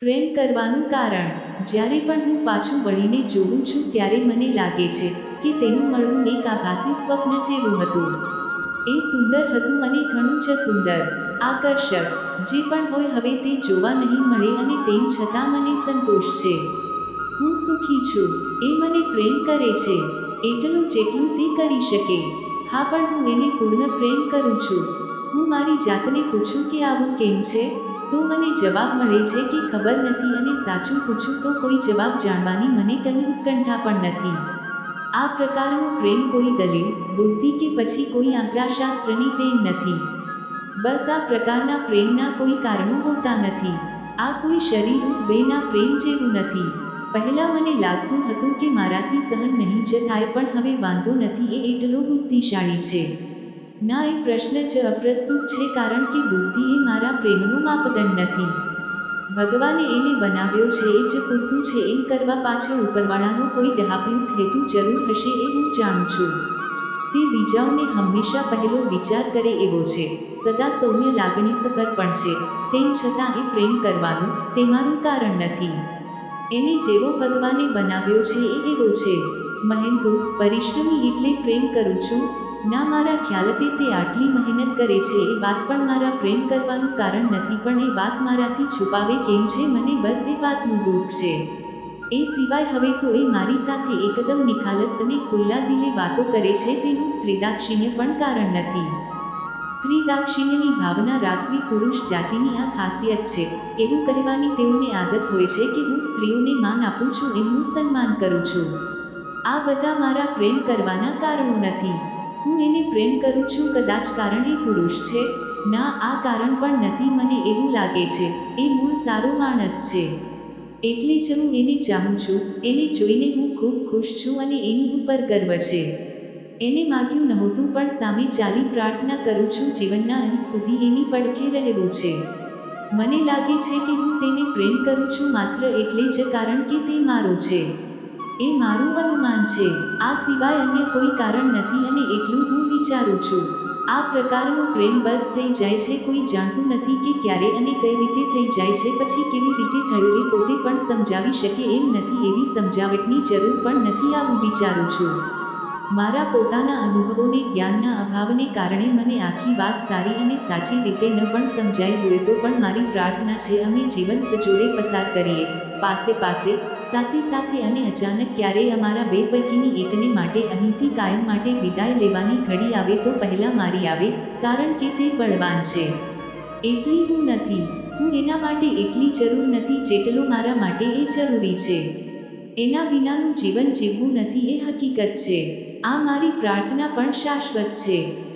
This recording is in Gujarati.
પ્રેમ કરવાનું કારણ. જ્યારે પણ હું પાછું વળીને જોઉં છું, ત્યારે મને લાગે છે કે તેનું મળવું એક આભાસી સ્વપ્ન જેવું હતું. એ સુંદર હતું અને ઘણું જ સુંદર. આકર્ષક. જે પણ હોય હવે તે જોવા નહીં મળે અને તેમ છતાં મને સંતોષ છે. હું સુખી છું. એ મને પ્રેમ કરે છે. એટલું જેટલું તે કરી શકે. હા, પણ હું એને પૂર્ણ પ્રેમ કરું છું. હું મારી જાતને પૂછું કે આવું કેમ છે? તો મને જવાબ મળે છે કે ખબર નથી અને સાચું પૂછું તો કોઈ જવાબ જાણવાની મને કંઈ ઉત્કંઠા પણ નથી. આ પ્રકારનો પ્રેમ કોઈ દલીલ, બુદ્ધિ કે પછી કોઈ આંકડાશાસ્ત્રની દેન નથી. બસ આ પ્રકારના પ્રેમના કોઈ કારણો હોતા નથી. આ કોઈ શરીર બેના પ્રેમ જેવું નથી. પહેલાં મને લાગતું હતું કે મારાથી સહન નહીં જ થાય પણ હવે વાંધો નથી એ એટલો બુદ્ધિશાળી છે. ના, એ પ્રશ્ન જ અપ્રસ્તુત છે કારણ કે બુદ્ધિ એ મારા પ્રેમનો માપદંડ નથી. ભગવાને એને બનાવ્યો છે, એ જ પૂરતું છે, એમ કરવા પાછળ ઉપરવાળાનો કોઈ ડહાપ્યુત હેતુ જરૂર હશે એ હું જાણું છું. તે બીજાઓને હંમેશા પહેલો વિચાર કરે એવો છે. સદા સૌમ્ય લાગણી લાગણીસભર પણ છે. તેમ છતાં એ પ્રેમ કરવાનું તે મારું કારણ નથી. એને જેવો ભગવાને બનાવ્યો છે, એ એવો છે. મહેન્દુ પરિશ્રમી એટલે પ્રેમ કરું છું ના મારા ખ્યાલથી તે આટલી મહેનત કરે છે, એ વાત પણ મારા પ્રેમ કરવાનું કારણ નથી, પણ એ વાત મારાથી છુપાવે કેમ છે, મને બસ એ વાતનું દુઃખ છે. એ સિવાય હવે તો એ મારી સાથે એકદમ નિખાલસ અને ખુલ્લા દિલે વાતો કરે છે, તેનું સ્ત્રીદાક્ષિણ્ય પણ કારણ નથી. સ્ત્રી દાક્ષિણ્યની ભાવના રાખવી પુરુષ જાતિની આ ખાસિયત છે, એવું કહેવાની તેઓને આદત હોય છે કે હું સ્ત્રીઓને માન આપું છું, એમનું સન્માન કરું છું. આ બધા મારા પ્રેમ કરવાના કારણો નથી. હું એને પ્રેમ કરું છું, કદાચ કારણ એ પુરુષ છે. ના, આ કારણ પણ નથી, મને એવું લાગે છે. એ મૂળ સારો માણસ છે. એટલે જ હું એને ચાહું છું. એને જોઈને હું ખૂબ ખુશ છું અને એની ઉપર ગર્વ છે. એને માગ્યું નહોતું, પણ સામે ચાલી પ્રાર્થના કરું છું, જીવનના અંત સુધી એની પડખે રહેવું છે. મને લાગે છે કે હું તેને પ્રેમ કરું છું, માત્ર એટલે જ કારણ કે તે મારો છે. એ મારું અનુમાન છે. આ સિવાય અન્ય કોઈ કારણ નથી અને વિચારું છું. આ પ્રકારનો પ્રેમ બસ થઈ જાય છે, કોઈ જાણતું નથી કે ક્યારે અને કઈ રીતે થઈ જાય છે, પછી કેવી રીતે થયું એ પોતે પણ સમજાવી શકે એમ નથી એવી સમજાવટની જરૂર પણ નથી આવું વિચારું છું. મારા પોતાના અનુભવોને, જ્ઞાનના અભાવને કારણે મને આખી વાત સારી અને સાચી રીતે ન પણ સમજાઈ હોય તો પણ મારી પ્રાર્થના છે, અમે જીવન સજોડે પસાર કરીએ. પાસે પાસે, સાથે સાથે અને અચાનક ક્યારેય અમારા બે પૈકીની એકને માટે, અહીંથી કાયમ માટે વિદાય લેવાની ઘડી આવે તો પહેલાં મારી આવે, કારણ કે તે બળવાન છે. એટલી હું નથી, હું એના માટે એટલી જરૂર નથી, જેટલો મારા માટે એ જરૂરી છે. એના વિનાનું જીવન જીવવું નથી એ હકીકત છે. આ મારી પ્રાર્થના પણ શાશ્વત છે.